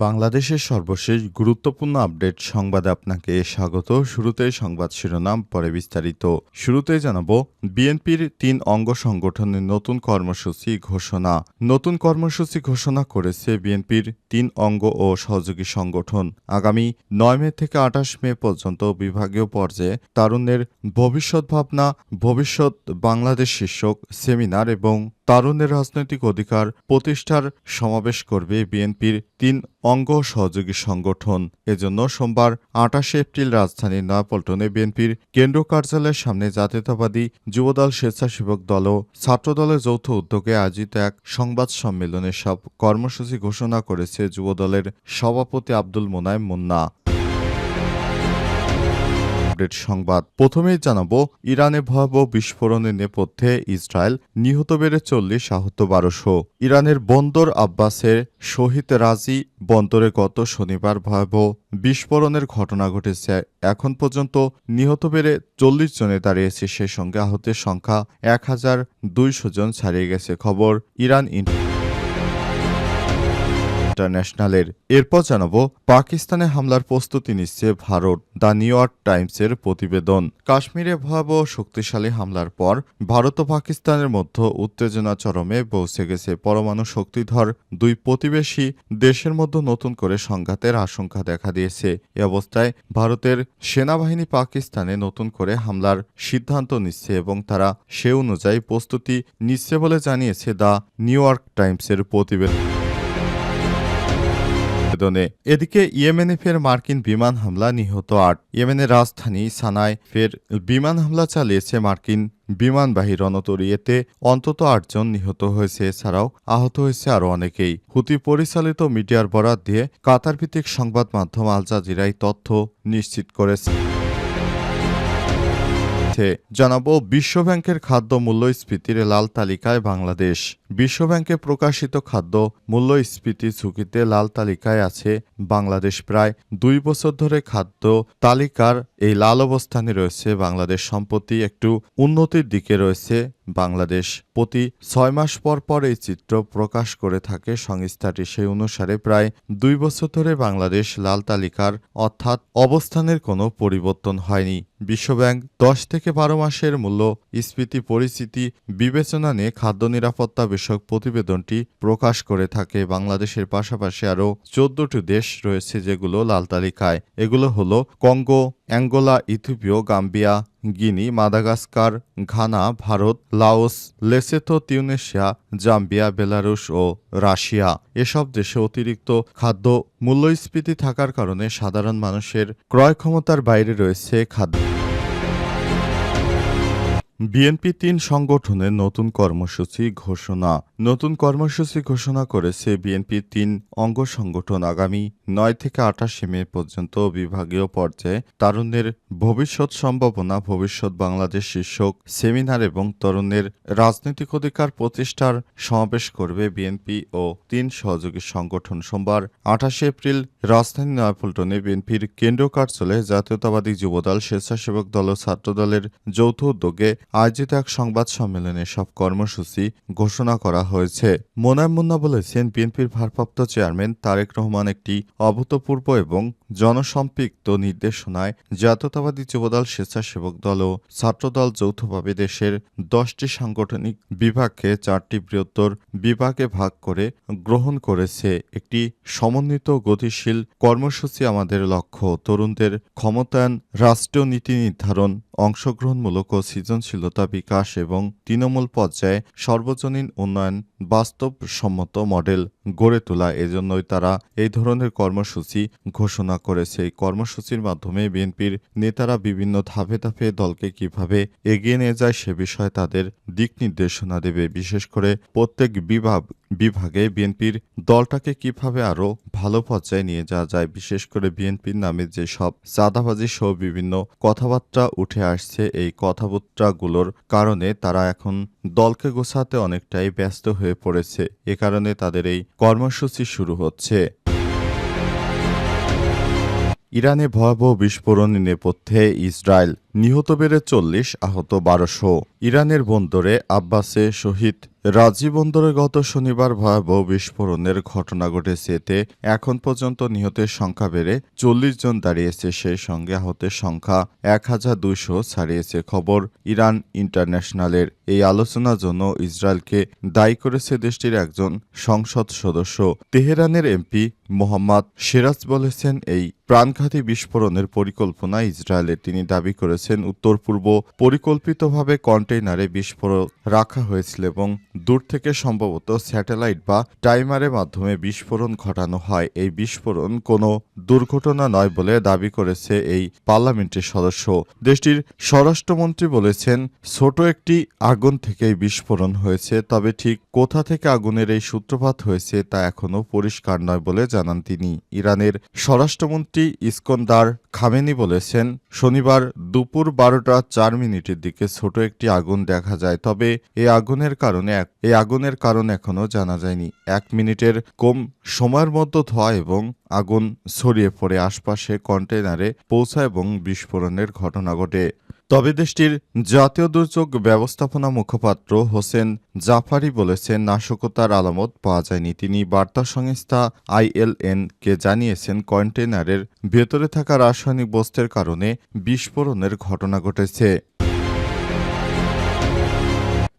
বাংলাদেশের সর্বশেষ গুরুত্বপূর্ণ আপডেট সংবাদে আপনাকে স্বাগত। শুরুতে সংবাদ শিরোনাম, পরে বিস্তারিত। শুরুতে জানাব, বিএনপির তিন অঙ্গ সংগঠনের নতুন কর্মসূচি ঘোষণা। নতুন কর্মসূচি ঘোষণা করেছে বিএনপির তিন অঙ্গ ও সহযোগী সংগঠন। আগামী নয় মে থেকে আঠাশ মে পর্যন্ত বিভাগীয় পর্যায়ে তারুণ্যের ভবিষ্যৎ ভাবনা, ভবিষ্যৎ বাংলাদেশ শীর্ষক সেমিনার এবং তারুণ্যের রাজনৈতিক অধিকার প্রতিষ্ঠার সমাবেশ করবে বিএনপির তিন অঙ্গ সহযোগী সংগঠন। এজন্য সোমবার আঠাশে এপ্রিল রাজধানীর নয়াপল্টনে বিএনপির কেন্দ্র কার্যালয়ের সামনে জাতীয়তাবাদী যুবদল স্বেচ্ছাসেবক দল ও ছাত্রদলের যৌথ উদ্যোগে আয়োজিত এক সংবাদ সম্মেলনে সব কর্মসূচি ঘোষণা করেছে যুবদলের সভাপতি আব্দুল মোনায়েম মুন্না। আপডেট সংবাদ। প্রথমেই জানাব, ইরানে ভয়াবহ বিস্ফোরণের নেপথ্যে ইসরায়েল নিহত বেড়ে চল্লিশ, আহত বারোশো। ইরানের বন্দর আব্বাসের শহীদ রাজি বন্দরে গত শনিবার ভয়াবহ বিস্ফোরণের ঘটনা ঘটেছে। এখন পর্যন্ত নিহত বেড়ে চল্লিশ জনে দাঁড়িয়েছে সেই সঙ্গে আহতের সংখ্যা এক হাজার দুইশো জন ছাড়িয়ে গেছে। খবর ইরান ইন্টারন্যাশনালের। এরপর জানাব, পাকিস্তানে হামলার প্রস্তুতি নিচ্ছে ভারত, দ্য নিউ ইয়র্ক টাইমসের প্রতিবেদন। কাশ্মীরে ভয়াবহ শক্তিশালী হামলার পর ভারত ও পাকিস্তানের মধ্যে উত্তেজনা চরমে পৌঁছে গেছে। পরমাণু শক্তিধর দুই প্রতিবেশী দেশের মধ্যে নতুন করে সংঘাতের আশঙ্কা দেখা দিয়েছে। এ অবস্থায় ভারতের সেনাবাহিনী পাকিস্তানে নতুন করে হামলার সিদ্ধান্ত নিচ্ছে এবং তারা সে অনুযায়ী প্রস্তুতি নিচ্ছে বলে জানিয়েছে দ্য নিউ ইয়র্ক টাইমসের প্রতিবেদন। প্রতিবেদনে এদিকে ইয়েমেনে ফের মার্কিন বিমান হামলা নিহত আট। ইয়েমেনের রাজধানী সানায় ফের বিমান হামলা চালিয়েছে মার্কিন বিমানবাহী রণতরী। এতে অন্তত আটজন নিহত হয়েছে, এছাড়াও আহত হয়েছে আরও অনেকেই। হুতি পরিচালিত মিডিয়ার বরাত দিয়ে কাতার ভিত্তিক সংবাদ মাধ্যম আল জাজিরাই তথ্য নিশ্চিত করেছে। জানাব, বিশ্বব্যাংকের খাদ্য মূল্যস্ফীতির লাল তালিকায় বাংলাদেশ। বিশ্বব্যাংকে প্রকাশিত খাদ্য মূল্যস্ফীতি ঝুঁকিতে লাল তালিকায় আছে বাংলাদেশ প্রায় দুই বছর ধরে খাদ্য তালিকার এই লাল অবস্থানে রয়েছে বাংলাদেশ। সম্প্রতি একটু উন্নতির দিকে রয়েছে বাংলাদেশ। প্রতি ছয় মাস পর পর এই চিত্র প্রকাশ করে থাকে। সংস্থাটি সেই অনুসারে প্রায় দুই বছর ধরে বাংলাদেশ লাল তালিকার অর্থাৎ অবস্থানের কোনো পরিবর্তন হয়নি। বিশ্বব্যাংক দশ থেকে বারো মাসের মূল্য স্ফীতি পরিস্থিতি বিবেচনা নিয়ে খাদ্য নিরাপত্তা বিষয়ক প্রতিবেদনটি প্রকাশ করে থাকে। বাংলাদেশের পাশাপাশি আরও চোদ্দটি দেশ রয়েছে যেগুলো লাল তালিকায়। এগুলো হলো Congo, Angola, Ethiopia, Gambia, Guinea, Madagascar, Ghana, Bharat, Laos, Lesotho, Tunisia, Zambia, Belarus ও রাশিয়া। এসব দেশে অতিরিক্ত খাদ্য মূল্যস্ফীতি থাকার কারণে সাধারণ মানুষের ক্রয় ক্ষমতার বাইরে রয়েছে খাদ্য। বিএনপি তিন সংগঠনের নতুন কর্মসূচি ঘোষণা। নতুন কর্মসূচি ঘোষণা করেছে বিএনপি তিন অঙ্গ সংগঠন আগামী নয় থেকে আঠাশে মে পর্যন্ত বিভাগীয় পর্যায়ে। তারুণ্যের ভবিষ্যৎ সম্ভাবনা, ভবিষ্যৎ বাংলাদেশ শীর্ষক সেমিনার এবং তরুণের রাজনৈতিক অধিকার প্রতিষ্ঠার সমাবেশ করবে বিএনপি ও তিন সহযোগী সংগঠন। সোমবার আঠাশে এপ্রিল রাজধানী নয়াপল্টনে বিএনপির কেন্দ্রীয় কার্যালয়ে জাতীয়তাবাদী যুবদল, স্বেচ্ছাসেবক দল ও ছাত্রদলের যৌথ উদ্যোগে আয়োজিত এক সংবাদ সম্মেলনে সব কর্মসূচি ঘোষণা করা হয়েছে। মোনায় মুন্না বলেছেন, বিএনপির ভারপ্রাপ্ত চেয়ারম্যান তারেক রহমান একটি অভূতপূর্ব এবং জনসম্পৃক্ত নির্দেশনায় জাতীয়তাবাদী যুবদল স্বেচ্ছাসেবক দল ও ছাত্রদল যৌথভাবে দেশের দশটি সাংগঠনিক বিভাগকে চারটি বৃহত্তর বিভাগে ভাগ করে গ্রহণ করেছে। একটি সমন্বিত গতিশীল কর্মসূচি আমাদের লক্ষ্য। তরুণদের ক্ষমতায়ন, রাষ্ট্রীয় নীতি নির্ধারণ, অংশগ্রহণমূলক ও সৃজনশীলতা বিকাশ এবং তৃণমূল পর্যায়ে সর্বজনীন উন্নয়ন বাস্তবসম্মত মডেল গড়ে তোলা। এজন্যই তারা এই ধরনের কর্মসূচি ঘোষণা করেছে। এই কর্মসূচির মাধ্যমে বিএনপির নেতারা বিভিন্ন ধাপে ধাপে দলকে কীভাবে এগিয়ে নিয়ে যায় সে বিষয়ে তাদের দিক নির্দেশনা দেবে। বিশেষ করে প্রত্যেক বিভাগ, বিভাগে বিএনপির দলটাকে কীভাবে আরও ভালো পর্যায়ে নিয়ে যাওয়া যায়। বিশেষ করে বিএনপির নামে যে সব চাঁদাবাজি সহ বিভিন্ন কথাবার্তা উঠে আসছে, এই কথাবার্তাগুলোর কারণে তারা এখন দলকে গোছাতে অনেকটাই ব্যস্ত হয়ে পড়েছে। এ কারণে তাদের এই কর্মসূচি শুরু হচ্ছে। ইরানে ভয়াবহ বিস্ফোরণের নেপথ্যে ইসরায়েল। নিহত বেড়ে চল্লিশ, আহত বারোশো। ইরানের বন্দরে আব্বাসে শহীদ। রাজি বন্দরে গত শনিবার ভয়াবহ বিস্ফোরণের ঘটনা ঘটেছে এতে এখন পর্যন্ত নিহতের সংখ্যা বেড়ে চল্লিশ জন দাঁড়িয়েছে, সেই সঙ্গে আহতের সংখ্যা এক হাজার দুইশো ছাড়িয়েছে খবর ইরান ইন্টারন্যাশনালের। এই আলোচনার জন্য ইসরায়েলকে দায়ী করেছে দেশটির একজন সংসদ সদস্য। তেহরানের এমপি মোহাম্মদ সিরাজ বলেছেন, এই প্রাণঘাতী বিস্ফোরণের পরিকল্পনা ইসরায়েলের। তিনি দাবি করেছেন উত্তর পূর্ব পরিকল্পিতভাবে কন্টেইনারে বিস্ফোরক রাখা হয়েছিল এবং দূর থেকে সম্ভবত স্যাটেলাইট বা টাইমারের মাধ্যমে বিস্ফোরণ ঘটানো হয়। এই বিস্ফোরণ কোনো দুর্ঘটনা নয় বলে দাবি করেছে এই পার্লামেন্টের সদস্য। দেশটির স্বরাষ্ট্রমন্ত্রী বলেছেন, ছোট একটি আগুন থেকে বিস্ফোরণ হয়েছে, তবে ঠিক কোথা থেকে আগুনের এই সূত্রপাত হয়েছে তা এখনও পরিষ্কার নয় বলে জানান তিনি। ইরানের স্বরাষ্ট্রমন্ত্রী ইস্কন্দার খামেনি বলেছেন, শনিবার দুপুর বারোটা চার মিনিটের দিকে ছোট একটি আগুন দেখা যায়, তবে এই আগুনের কারণে এই আগুনের কারণ এখনও জানা যায়নি। এক মিনিটের কম সময়ের মধ্যে ধোয়া এবং আগুন ছড়িয়ে পড়ে। আশপাশে কন্টেনারে পৌঁছা এবং বিস্ফোরণের ঘটনা ঘটে। তবে দেশটির জাতীয় দুর্যোগ ব্যবস্থাপনা মুখপাত্র হোসেন জাফারি বলেছেন, নাশকতার আলামত পাওয়া যায়নি। তিনি বার্তা সংস্থা আইএলএন কে জানিয়েছেন কন্টেনারের ভেতরে থাকা রাসায়নিক বস্তুর কারণে বিস্ফোরণের ঘটনা ঘটেছে।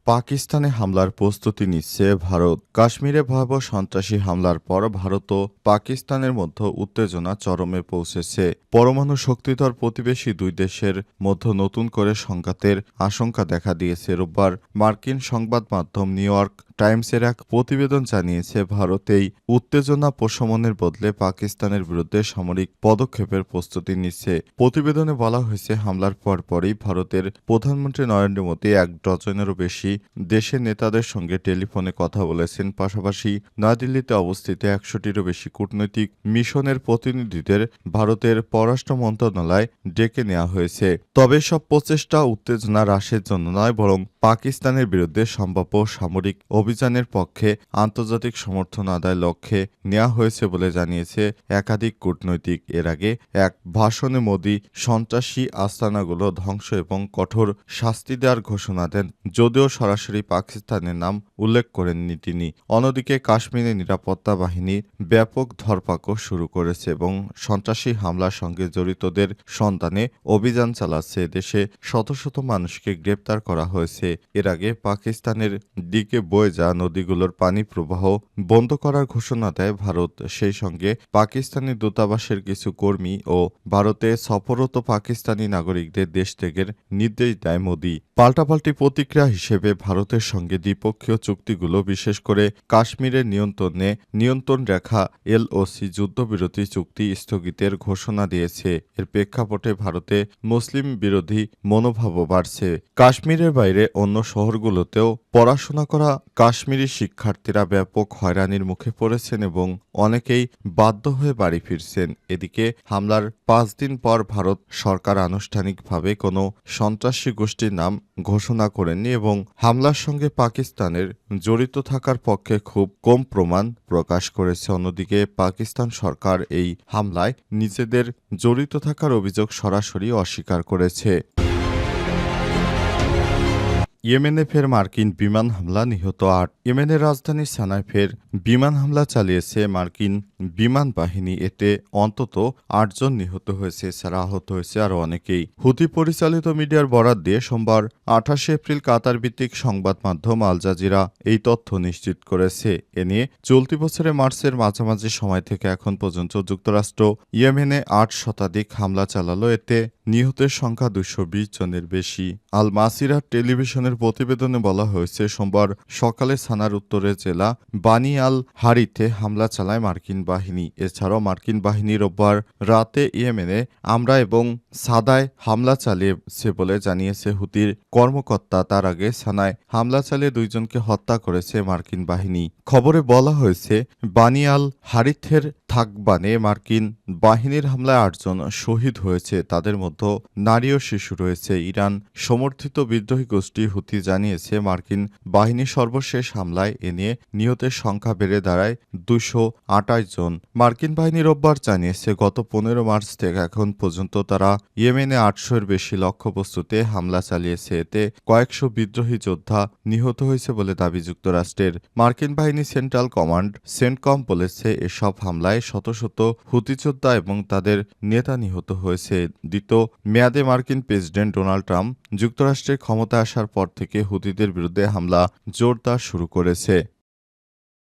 পাকিস্তানে হামলার প্রস্তুতি নিচ্ছে ভারত। কাশ্মীরে ভয়াবহ সন্ত্রাসী হামলার পর ভারত ও পাকিস্তানের মধ্যে উত্তেজনা চরমে পৌঁছেছে। পরমাণু শক্তিধর প্রতিবেশী দুই দেশের মধ্যে নতুন করে সংঘাতের আশঙ্কা দেখা দিয়েছে। রোববার মার্কিন সংবাদ মাধ্যম নিউ ইয়র্ক টাইমসের এক প্রতিবেদন জানিয়েছে, ভারত এই উত্তেজনা প্রশমনের বদলে পাকিস্তানের বিরুদ্ধে সামরিক পদক্ষেপের প্রস্তুতি নিচ্ছে। প্রতিবেদনে বলা হয়েছে, হামলার পরপরই ভারতের প্রধানমন্ত্রী নরেন্দ্র মোদী এক ডজনেরও বেশি দেশের নেতাদের সঙ্গে টেলিফোনে কথা বলেছেন। পাশাপাশি নয়াদিল্লিতে অবস্থিত একশোটিরও বেশি কূটনৈতিক মিশনের প্রতিনিধিদের ভারতের পররাষ্ট্র মন্ত্রণালয় ডেকে নেওয়া হয়েছে। তবে সব প্রচেষ্টা উত্তেজনা হ্রাসের জন্য নয়, বরং পাকিস্তানের বিরুদ্ধে সম্ভাব্য সামরিক অভিযানের পক্ষে আন্তর্জাতিক সমর্থন আদায় লক্ষ্যে নেওয়া হয়েছে বলে জানিয়েছে একাধিক কূটনৈতিক। এর আগে এক ভাষণে মোদী সন্ত্রাসী আস্তানাগুলো ধ্বংস এবং কঠোর শাস্তি দেওয়ার ঘোষণা দেন, যদিও সরাসরি পাকিস্তানের নাম উল্লেখ করেননি তিনি। অন্যদিকে কাশ্মীরে নিরাপত্তা বাহিনী ব্যাপক ধরপাকড় শুরু করেছে এবং সন্ত্রাসী হামলার সঙ্গে জড়িতদের সন্ধানে অভিযান চালাচ্ছে। দেশে শত শত মানুষকে গ্রেপ্তার করা হয়েছে। এর আগে পাকিস্তানের দিকে বয়ে যাওয়া নদীগুলোর পানি প্রবাহ বন্ধ করার ঘোষণা দেয় ভারত। সেই সঙ্গে পাকিস্তানি দূতাবাসের কিছু কর্মী ও ভারতে সফররত পাকিস্তানি নাগরিকদের দেশ ত্যাগের নির্দেশ দেয় মোদী। পাল্টাপাল্টি প্রতিক্রিয়া হিসেবে ভারতের সঙ্গে দ্বিপক্ষীয় চুক্তিগুলো, বিশেষ করে কাশ্মীরের নিয়ন্ত্রণে নিয়ন্ত্রণ রেখা এলওসি যুদ্ধবিরতি চুক্তি স্থগিতের ঘোষণা দিয়েছে। এর প্রেক্ষাপটে ভারতে মুসলিম বিরোধী মনোভাবও বাড়ছে। কাশ্মীরের বাইরে অন্য শহরগুলোতেও পড়াশোনা করা কাশ্মীরি শিক্ষার্থীরা ব্যাপক হয়রানির মুখে পড়েছেন এবং অনেকেই বাধ্য হয়ে বাড়ি ফিরছেন। এদিকে হামলার পাঁচ দিন পর ভারত সরকার আনুষ্ঠানিকভাবে কোনো সন্ত্রাসী গোষ্ঠীর নাম ঘোষণা করেননি এবং হামলার সঙ্গে পাকিস্তানের জড়িত থাকার পক্ষে খুব কম প্রমাণ প্রকাশ করেছে। অন্যদিকে পাকিস্তান সরকার এই হামলায় নিজেদের জড়িত থাকার অভিযোগ সরাসরি অস্বীকার করেছে। ইয়েমেনে ফের মার্কিন বিমান হামলা নিহত আট। ইয়েমেনের রাজধানী সানায় ফের বিমান হামলা চালিয়েছে মার্কিন বিমান বাহিনী এতে অন্তত আটজন নিহত হয়েছে, এছাড়া আহত হয়েছে আরও অনেকেই। হুতি পরিচালিত মিডিয়ার বরাত দিয়ে সোমবার আঠাশে এপ্রিল কাতার ভিত্তিক সংবাদ মাধ্যম আল জাজিরা এই তথ্য নিশ্চিত করেছে। এ নিয়ে চলতি বছরের মার্চের মাঝামাঝি সময় থেকে এখন পর্যন্ত যুক্তরাষ্ট্র ইয়েমেনে আট শতাধিক হামলা চালালো, এতে নিহতের সংখ্যা দুশো বিশ জনের বেশি। আল মাসিরা টেলিভিশনের প্রতিবেদনে বলা হয়েছে, সোমবার সকালে সানার উত্তরে জেলা বানি আল হারিতে হামলা চালায় মার্কিন বাহিনী। এছাড়াও মার্কিন বাহিনী রোববার রাতে ইয়েমেনে আমরা এবং সাদায় হামলা চালিয়েছে বলে জানিয়েছে হুতির কর্মকর্তা। তার আগে সানায় হামলা চালিয়ে দুইজনকে হত্যা করেছে মার্কিন বাহিনী। খবরে বলা হয়েছে বানিয়াল হারিথের থাকবানে মার্কিন বাহিনীর হামলায় আটজন শহীদ হয়েছে। তাদের মধ্যে নারী ও শিশু রয়েছে। ইরান সমর্থিত বিদ্রোহী গোষ্ঠী হুতি জানিয়েছে, মার্কিন বাহিনী সর্বশেষ হামলায় এ নিয়ে নিহতের সংখ্যা বেড়ে দাঁড়ায় দুশো আটাশ জন। মার্কিন বাহিনী রোববার জানিয়েছে, গত পনেরো মার্চ থেকে এখন পর্যন্ত তারা ইয়েমেনে আটশোর বেশি লক্ষ্যবস্তুতে হামলা চালিয়েছে। এতে কয়েকশো বিদ্রোহী যোদ্ধা নিহত হয়েছে বলে দাবি যুক্তরাষ্ট্রের। মার্কিন বাহিনী সেন্ট্রাল কমান্ড সেন্টকম বলেছে, এসব হামলায় শত শত হুতিযোদ্ধা এবং তাদের নেতা নিহত হয়েছে। দ্বিতীয় মেয়াদে মার্কিন প্রেসিডেন্ট ডোনাল্ড ট্রাম্প যুক্তরাষ্ট্রের ক্ষমতা আসার পর থেকে হুতিদের বিরুদ্ধে হামলা জোরদার শুরু করেছে।